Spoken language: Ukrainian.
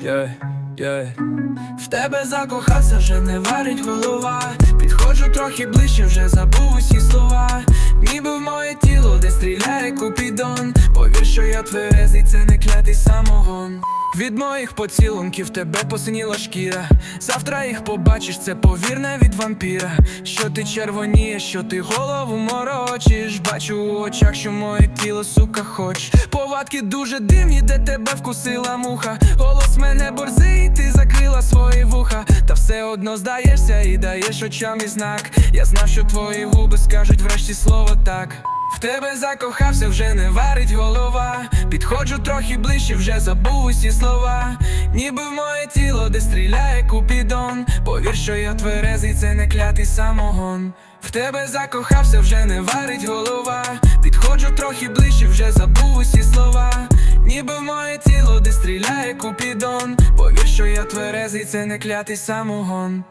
yeah, yeah. В тебе закохався, вже не варить голова. Підходжу трохи ближче, вже забув усі слова, ніби в моє тіло я тверезий, це не клятий самогон. Від моїх поцілунків тебе посиніла шкіра. Завтра їх побачиш, це повірне від вампіра. Що ти червонієш, що ти голову морочиш. Бачу у очах, що моє тіло, сука, хоч. Повадки дуже дивні, де тебе вкусила муха. Голос мене борзий, ти закрила свої вуха. Та все одно здаєшся і даєш очам і знак. Я знав, що твої губи скажуть врешті слово так. В тебе закохався, вже не варить голова. Підходжу трохи ближче, вже забув усі слова. Ніби в моє тіло, де стріляє купідон. Повір, що я тверезий, це не клятий самогон. В тебе закохався, вже не варить голова. Підходжу трохи ближче, вже забув усі слова. Ніби в моє тіло, де стріляє купідон. Повір, що я тверезий, це не клятий самогон.